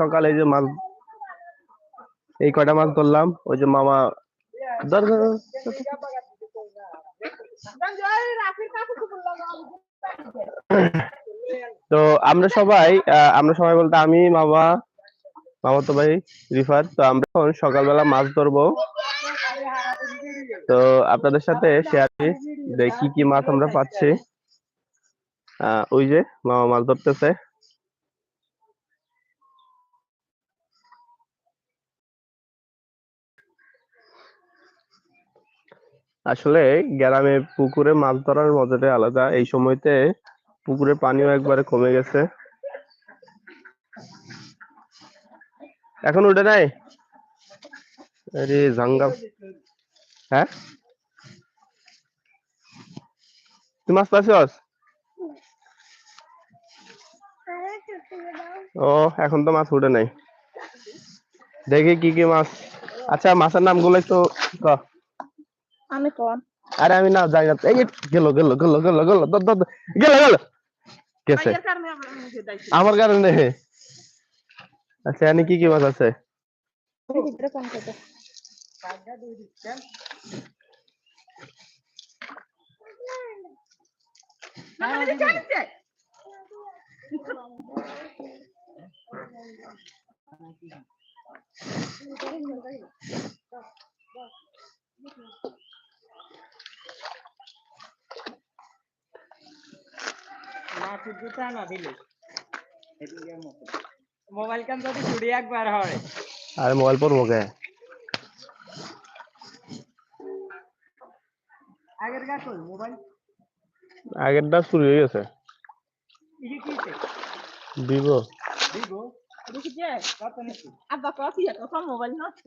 সকালে এই যে মাছ এই কয়টা মাছ ধরলাম? ওই যে মামা। তো আমরা সবাই আমরা সবাই বলতে আমি, মামা মামা তো ভাই, রিফাত। তো আমরা এখন সকালবেলা মাছ ধরবো। তো আপনাদের সাথে শেয়ার করি যে কি কি মাছ আমরা পাচ্ছি। ওই যে মামা মাছ ধরতেছে। আসলে গ্রামে পুকুরে মাছ ধরার মজাটাই আলাদা। এই সময়তে পুকুরে পানিও একবারে কমে গেছে। এখন উঠে নাই? হ্যাঁ? তুই মাছ পাচ্ছস ও, এখন তো মাছ উঠে নাই। দেখি কি কি মাছ আচ্ছা মাছের নামগুলো একটু আমি কোন আরে আমি না জানি না। এই গেল গেল গেল গেল গেল দর দর দর, গেল গেল। গেছে ভাইয়ের কারণে আমরা মুখে দাইছি আমার কারণে? আচ্ছা এখানে কি কি মাছ আছে? ভিতরে কোন না না না দিলে? মোবাইল কান যদি চুরি একবার হয়? আরে মোবাইল পড়ব কে? আগের গা কই মোবাইল? আগেরটা চুরি হয়ে গেছে। ইয়ে ভিভো। আব্বা কফি মোবাইল নষ্ট?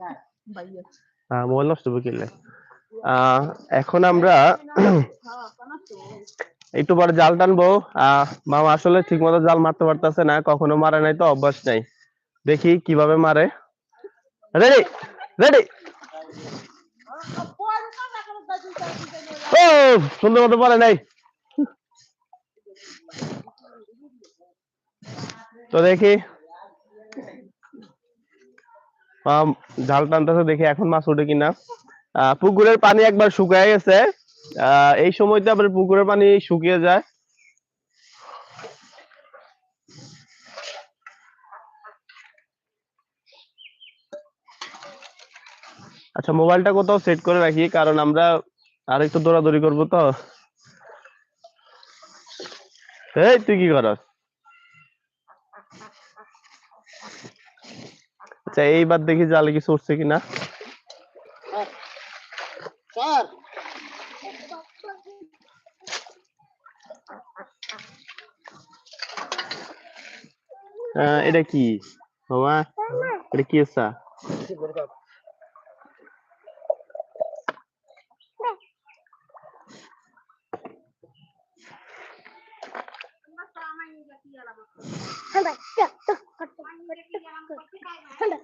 হ্যাঁ। ভাইয়া হ্যাঁ মোবাইল নষ্ট হবে আহ, এখন আমরা হ্যাঁ একটু পরে জাল টানবো। মামা আসলে ঠিক মতো জাল মারতে পারতেছে না, কখনো মারে নাই তো, অভ্যাস নাই। দেখি কীভাবে মারে। রেডি রেডি সুন্দর মতো পারে নাই। তো দেখি। জাল টানতেছে, দেখি এখন মাছ উঠে কিনা। পুকুরের পানি একবার শুকিয়ে গেছে। এই সময়তে আবার পুকুরের পানি শুকিয়ে যায়। আচ্ছা মোবাইলটা কোথাও সেট করে রাখি, কারণ আমরা আর একটু দৌড়াদৌড়ি করব তো। এই, তুই কি করস? আচ্ছা এইবার দেখি জালে কিছু উঠছে কিনা। আহ, এটা কি মামা এটা কি আছে আমি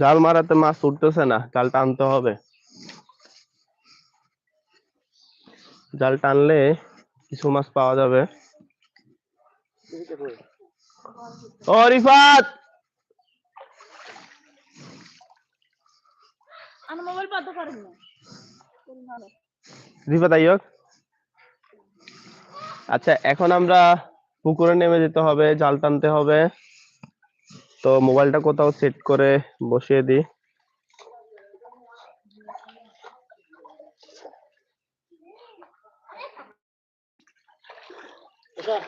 জাল মারাতে মাছ উঠতেছে না জাল টানতে হবে। জাল টানলে কিছু মাছ পাওয়া যাবে। ও রিফাত! আইয়ক আচ্ছা এখন আমরা পুকুরে নেমে যেতে হবে জাল টানতে হবে। তো মোবাইলটা কোথাও সেট করে বসিয়ে দিই। স্যার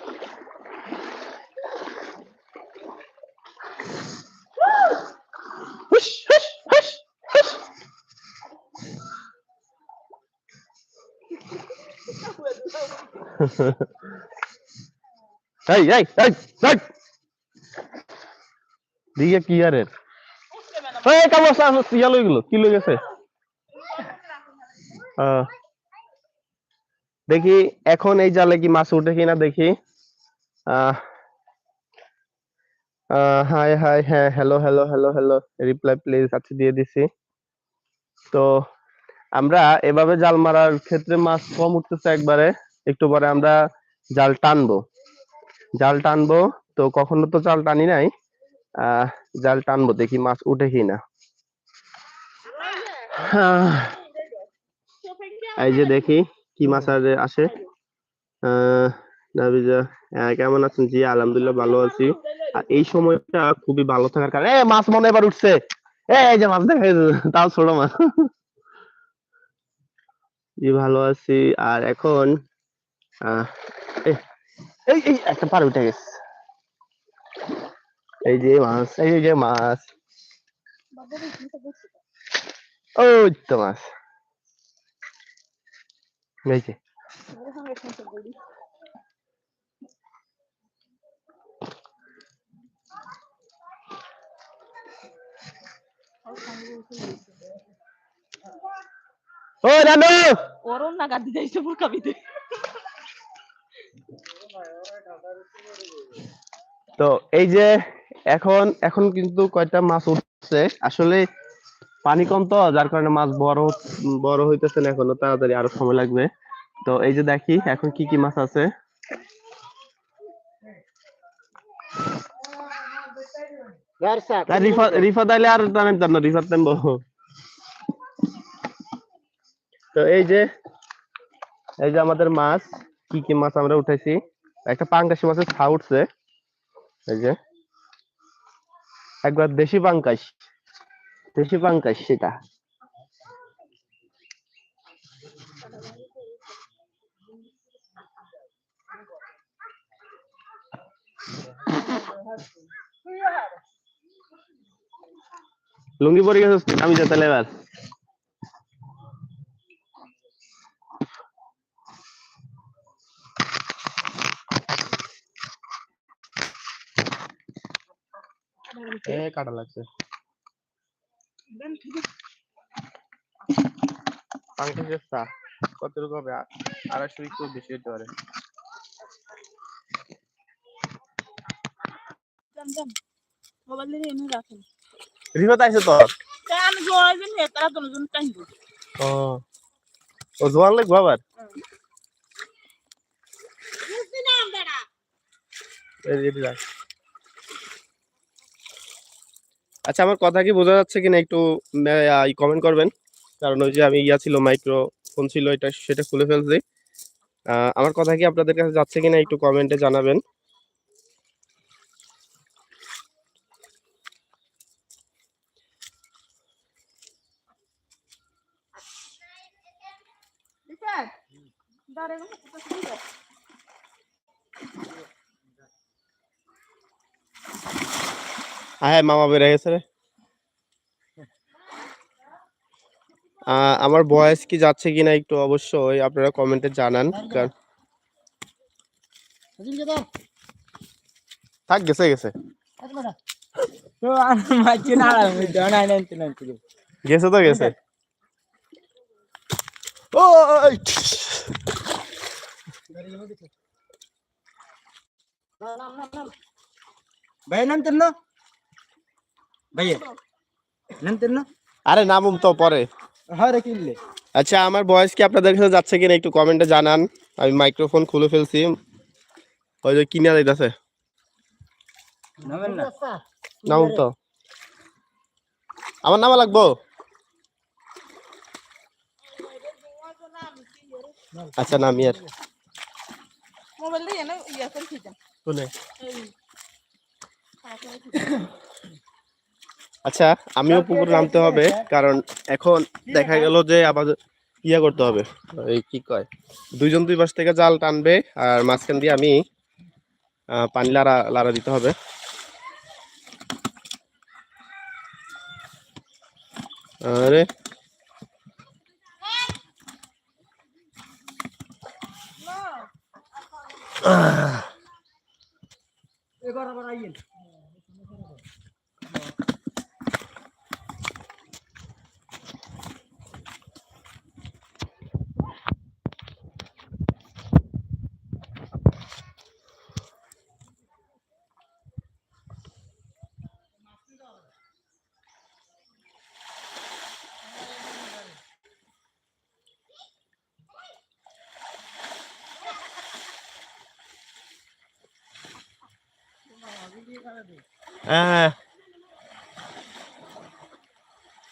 হুস, হুস, হুস, হুস। এই এই এই এই দিকে কি আরে এই লই গেল কি লই গেছে? দেখি, এখন এই জালে কি মাছ উঠে কিনা দেখি। হাই হাই হ্যাঁ hello hello hello hello reply please আচ্ছা দিয়ে দিছি। তো, আমরা এভাবে জাল মারার ক্ষেত্রে মাছ কম উঠতেছে একবারে, একটু পরে আমরা জাল টানবো। জাল টানবো, তো কখনো তো জাল টানি নাই। জাল টানবো দেখি মাছ উঠে কিনা আহ, এই যে দেখি কি মাছ আর আসে। কেমন আছেন? জি আলহামদুলিল্লাহ ভালো আছি। আর এই সময়টা খুবই ভালো থাকার কারণে মাছ মনে এবার উঠছে। এই যে মাছ দেখা তাও ছোট মাছ। জি ভালো আছি। আর এখন এই একটা পার উঠে গেছে। এই যে মাছ এই যে মাছ ওই তো মাছ এই যে ও রানু ওরও নাগাদ দিতে এসে ফুলকাবিতে তো এই যে এখন এখন কিন্তু কয়টা মাছ উঠছে? আসলে পানি কম তো যার কারণে মাছ বড় বড় হইতেছে না এখনও তাড়াতাড়ি আরও সময় লাগবে। তো এই যে দেখি এখন কি কি মাছ আছে? স্যার আর টানেন না টানবো তো এই যে এই যে আমাদের মাছ কি কি মাছ আমরা উঠেছি একটা পাঙ্কাশি মাছের ছা উঠছে। এই যে। একবার দেশি পাঙ্কাশ দেশি পাঙ্কাশ সেটা। লুঙ্গি পরে গেছিস? আমি যেতে এবার এ কাটা লাগছে। পাঙ্কাশের চা কত রকম হবে আড়াইশো একটু বেশি হতে পারে। মোবাইল দিয়ে এনে রাখেন। রিফাত আইছে তো? আমি জোয়াইবেন তারা দুজন টাইম ও ও জোয়ান লাগবো আবার? এই যে, এটি রাখ। আচ্ছা আমার কথা কি বোঝা যাচ্ছে কিনা একটু কমেন্ট করবেন? কারণ ওই যে আমি ইয়া ছিল মাইক্রো ফোন ছিল, এটা সেটা খুলে ফেলছি। আমার কথা কি আপনাদের কাছে যাচ্ছে কিনা একটু কমেন্টে জানাবেন। হ্যাঁ মামা বেড়ে গেছে রে। আমার ভয়েস কি যাচ্ছে কিনা একটু অবশ্যই আপনারা কমেন্টে জানান, কারণ থাক, গেছে গেছে। গেছে তো, গেছে। ভাই নাম তোর না না? আরে নামুম তো পরে। হ্যাঁ আচ্ছা আমার ভয়েস কি আপনাদের কাছে যাচ্ছে কিনা একটু কমেন্টে জানান। আমি মাইক্রোফোন খুলে ফেলছি। ওই যে কিনে দিতেছে নামেন না। নামুম তো। আমার নামা লাগবো? আচ্ছা নামি আর। মোবাইল দিয়ে ইয়া করে খেতাম শুনে। এই। আচ্ছা আমিও পুকুরে নামতে হবে, কারণ এখন দেখা গেল যে আবার ইয়া করতে হবে। এই কি কয়? দুইজন দুই পাশ থেকে জাল টানবে, আর মাঝখান দিয়ে আমি পানি লাড়া লাড়া দিতে হবে। আরে। এবার আবার আইয়েন।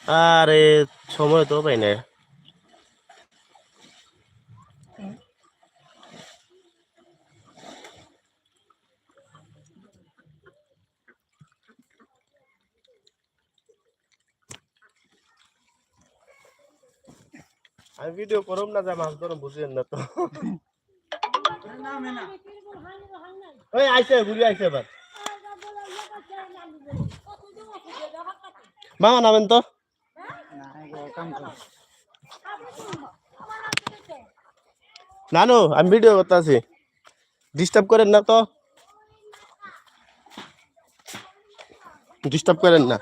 আরে সময় তো পাই না। আমি ভিডিও করব না যা মাছ ধরম বুঝেন না তো। ওই আইছে ঘুরে আইছে এবার। মামা নামেন তো নানু আমি ভিডিও করতে আছি ডিস্টার্ব করেন না তো। ডিস্টার্ব করেন না।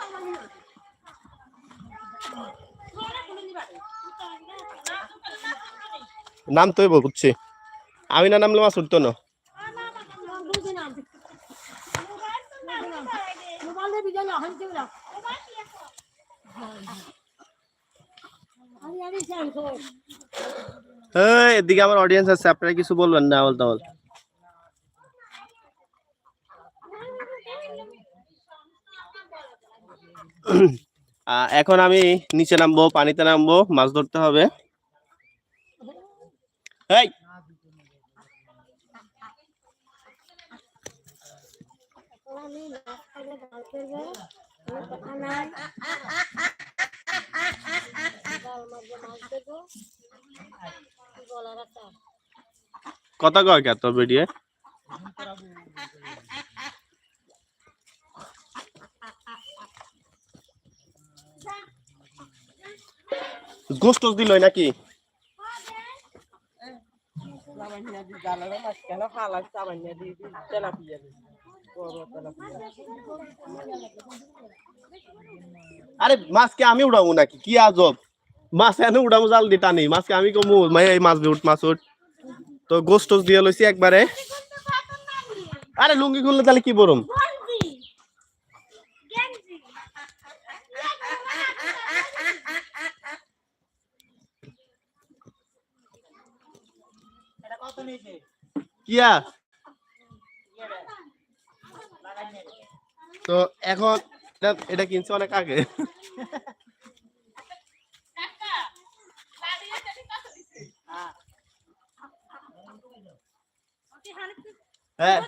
নাম তো বুঝছি। আমি না নামলে মাছ উঠতো না মোবাইলে ভিডিও না হইছে না আমি আমি চাই তো এই, এদিকে আমার অডিয়েন্স আছে, আপনারা কিছু বলবেন না বলতে বল এখন আমি নিচে নামবো, পানিতে নামবো, মাছ ধরতে হবে। খাইলে গাল করবে কোনো কথা নাই গাল মারবো মাছ দেবো কি? বলার একটা কথা কয় কে তো ভিডিও গোস্ট দিল নাকি? আরে মাছকে আমি উড়াবো নাকি? কি আজব? মাছ এনে উড়াবো জাল দি টানি মাছকে আমি কমু, মাই এই মাছ উঠ মাছ উঠ তো গোস্ট দিয়ে লইছি একবারে আরে লুঙ্গি খুললে তাহলে কি বরম এটা কত নিয়েছে কিয়া? তো এখন, এটা এটা কিনছে অনেক আগে। হ্যাঁ।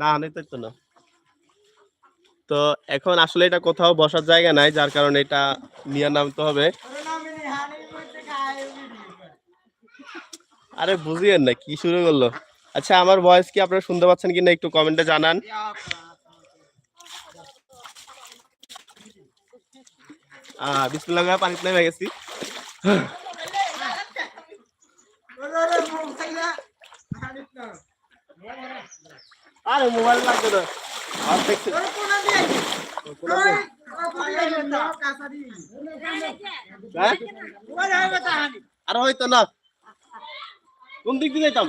না তো না। তো এখন আসলে এটা কোথাও বসার জায়গা নাই যার কারণে এটা নিয়ে নামতে হবে। আরে বুঝিয়েন না কি শুরু করল? আচ্ছা আমার ভয়েস কি আপনারা শুনতে পাচ্ছেন কিনা একটু কমেন্টে জানান। বিসমিল্লাহ পানিতে নেমে গেছি আরে মোবাইল লাগবে না আর দেখছি ওরে কোনা দিয়ে ওরে কোনা দিয়ে না কাঁচা দি হ্যাঁ? আর হয়তো না। কোন দিক দিয়ে যাইতাম?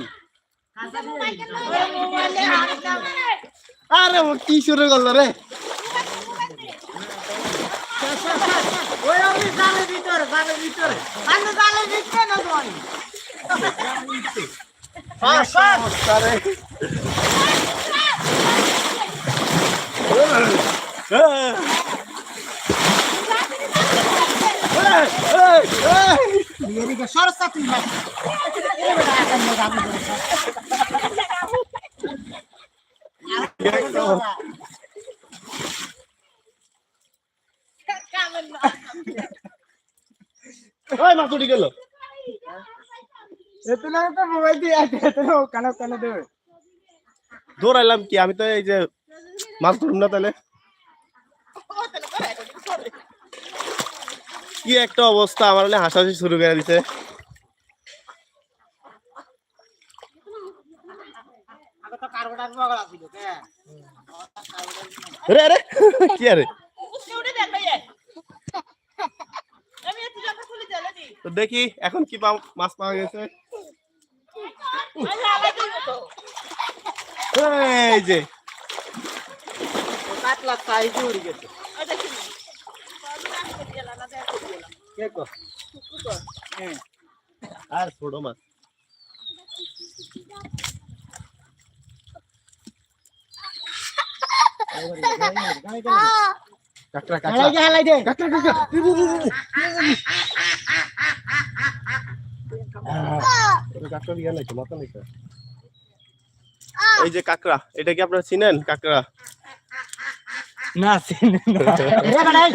আরে ও কি শুরু করল রে। ওই আমি জালের ভিতরে জালের ভিতরে। আমি জালের ভিতরে না তোমার ওই উঠে মোবাইল দিয়ে কানে কানে দেবে? দৌড়াইলাম কি আমি তো এই যে মাছ ধরুন না তাহলে কি একটা অবস্থা আমার হলে হাসাহাসি শুরু করে দিছে আরে দেখি এখন কি মাছ পাওয়া গেছে এই যে। কাতলা সাইজ উড়ে গেছে। কে কো? আর ছোট মাছ। কাকড়া কাকড়া। হালাই দে হালাই দে। কাকড়া দিয়ে নাকি মাথা নাকি এই যে কাকড়া এটা কি আপনারা চিনেন কাকড়া? না চিনি না। রে বাড়াই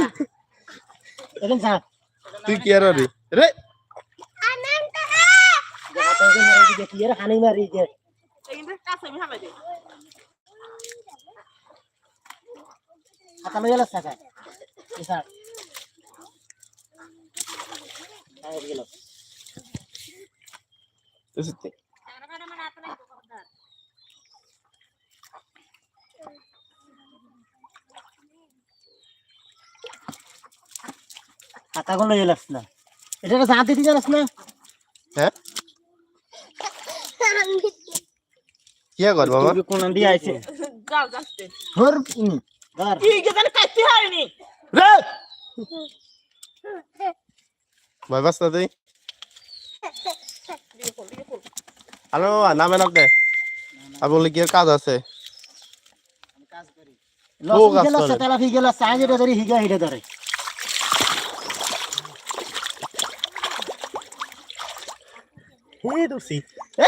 এখন যা। তুই কি আর রে রে! হাতে করে মারি দে কি এর হানি মারি দে হাতা লয়ে গেল সাকা এসা আয় গেল হাতা গুলো লয়ে গেলস না। এটা তো দিতে জানাস না। হ্যাঁ? কি কর বাবা? কোন দিয়ে আইছে? হর ইনি ধর। রে! ভাই বাস্তা দেই হ্যালো নামে নামতে আর বলে কি কাজ আছে? কাজ করি। লস গেল করে। ফি গেল সাইজ ধরে হিগা হিটা ধরে। এ দোসি এ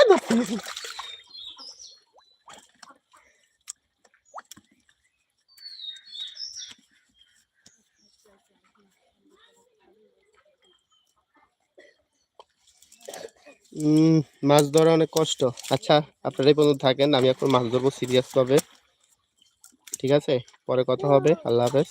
উম, মাছ ধরা অনেক কষ্ট। আচ্ছা আপনারা এই পর্যন্ত থাকেন আমি এখন মাছ ধরবো সিরিয়াস ভাবে। ঠিক আছে? পরে কথা হবে। আল্লাহ হাফেজ।